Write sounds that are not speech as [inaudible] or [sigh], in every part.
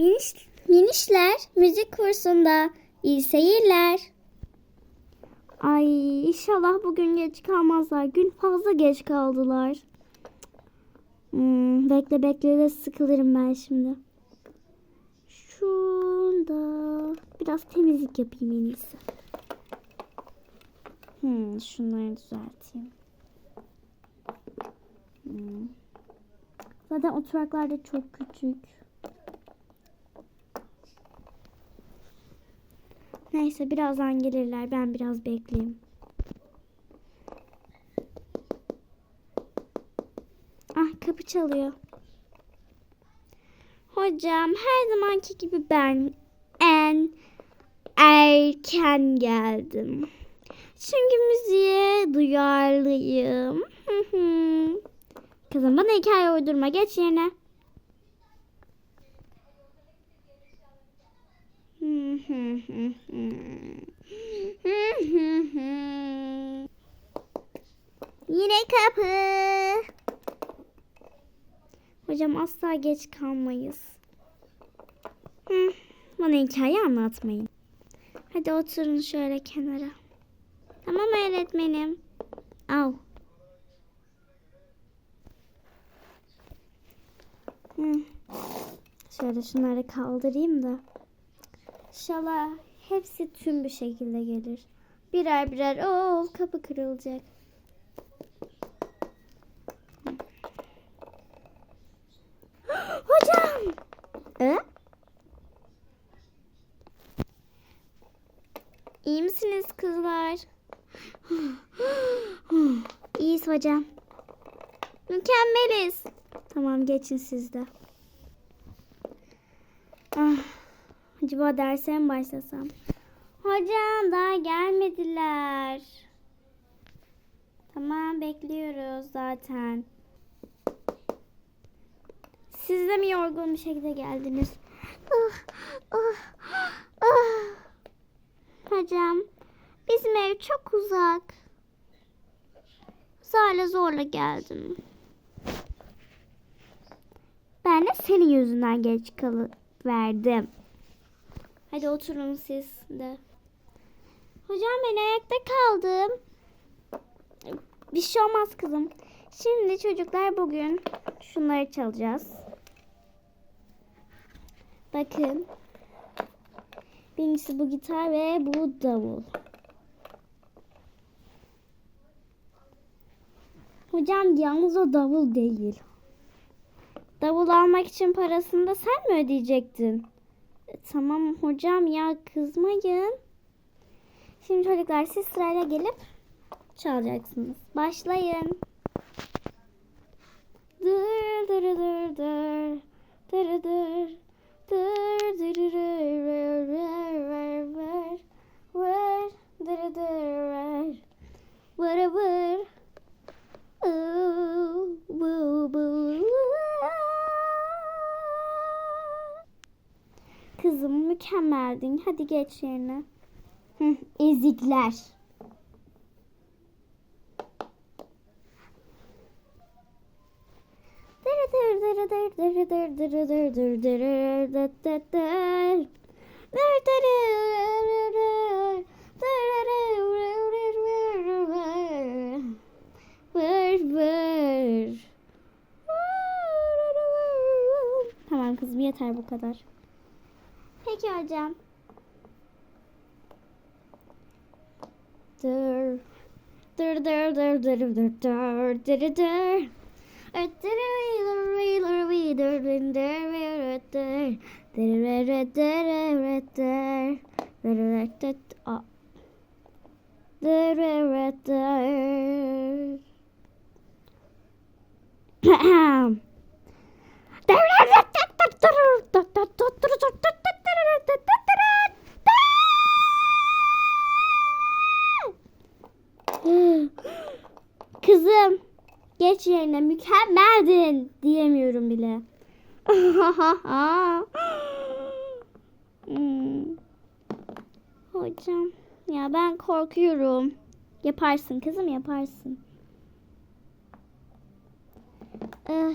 Miniş, minişler müzik kursunda. İyi seyirler. Ay inşallah bugün geç kalmazlar. Gün fazla geç kaldılar. Hmm, bekle bekle de sıkılırım ben şimdi. Şurada biraz temizlik yapayım en iyisi. Hmm, şunları düzelteyim. Hmm. Zaten oturaklar da çok küçük. Neyse birazdan gelirler. Ben biraz bekleyeyim. Ah kapı çalıyor. Hocam her zamanki gibi ben en erken geldim. Çünkü müziğe duyarlıyım. Kızım bana hikaye uydurma. Geç yerine. Hı hı hı hı. Hı hı hı. Yine kapı. Hocam asla geç kalmayız. Hı, bana hikaye anlatmayın. Hadi oturun şöyle kenara. Tamam öğretmenim. Al. Şöyle şunları kaldırayım da. İnşallah hepsi tüm bir şekilde gelir. Birer birer of kapı kırılacak. Hocam. E? İyi misiniz kızlar? [gasps] İyiyiz hocam. Mükemmeliz. Tamam geçin siz de. Ah, acaba derse mi başlasam? Hocam daha gelmediler. Tamam bekliyoruz zaten. Siz de mi yorgun bir şekilde geldiniz? Ah, ah, ah. Hocam bizim ev çok uzak. Zorla zorla geldim. Ben de senin yüzünden geç verdim. Hadi oturun siz de. Hocam ben ayakta kaldım. Bir şey olmaz kızım. Şimdi çocuklar bugün şunları çalacağız. Bakın. Birincisi bu gitar ve bu davul. Hocam yalnız o davul değil. Davul almak için parasını da sen mi ödeyecektin? E, tamam hocam ya kızmayın. Şimdi çocuklar siz sırayla gelip çalacaksınız. Başlayın. Dır dır dır dır dır dır dır dır dır ver ver mükemmeldin. Hadi geç yerine. Ezikler. Tamam kızım yeter bu kadar. Peki your jump. There! Hmm. Hocam ya ben korkuyorum. Yaparsın kızım yaparsın. Eh.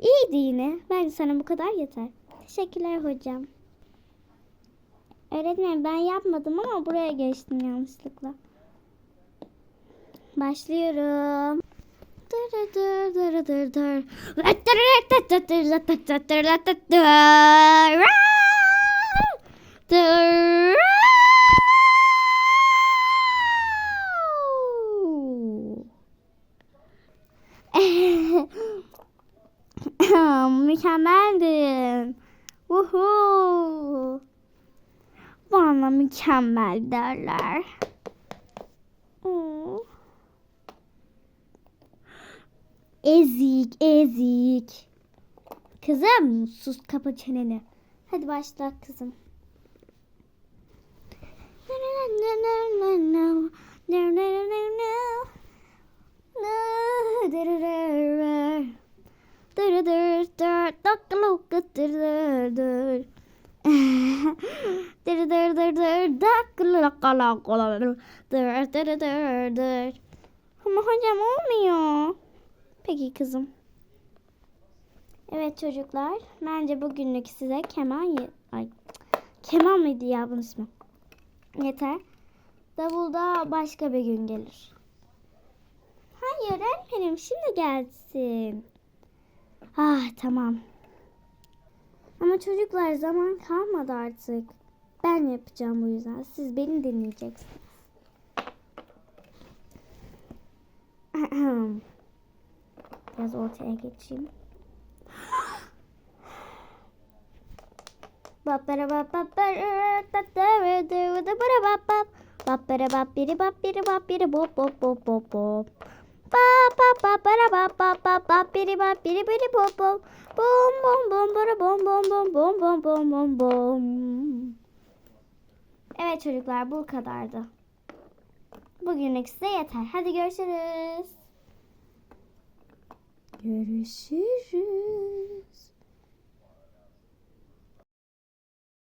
İyiydi yine. Bence sana bu kadar yeter. Teşekkürler hocam. Öğretmenim ben yapmadım ama buraya geçtim yanlışlıkla. Başlıyorum. [laughs] Dır dır dır dır dır. Dır. Mükemmeldin. Woohoo. Bana mükemmel derler. Oo. Ezik, ezik. Kızım sus kapa çeneni. Hadi başla kızım. Ama hocam olmuyor. Peki kızım. Evet çocuklar. Bence bugünlük size keman ye- Ay. Keman mıydı ya bunun ismi? Yeter. Davulda başka bir gün gelir. Hayır öğretmenim şimdi gelsin. Ah tamam. Ama çocuklar zaman kalmadı artık. Ben yapacağım bu yüzden. Siz beni dinleyeceksiniz. Biraz ortaya geçeyim. Bappara tattara dı dı bara bap bap. Bappara bap biri bap biri bap biri bop bop bop bop bop. Bap bap bap bara bap bap bap bap biri bap biri biri bop bop. Bom bom bom bara bom bom bom bom bom bom bom bom. Evet çocuklar bu kadardı. Bugünlük size yeter. Hadi görüşürüz. Görüşürüz.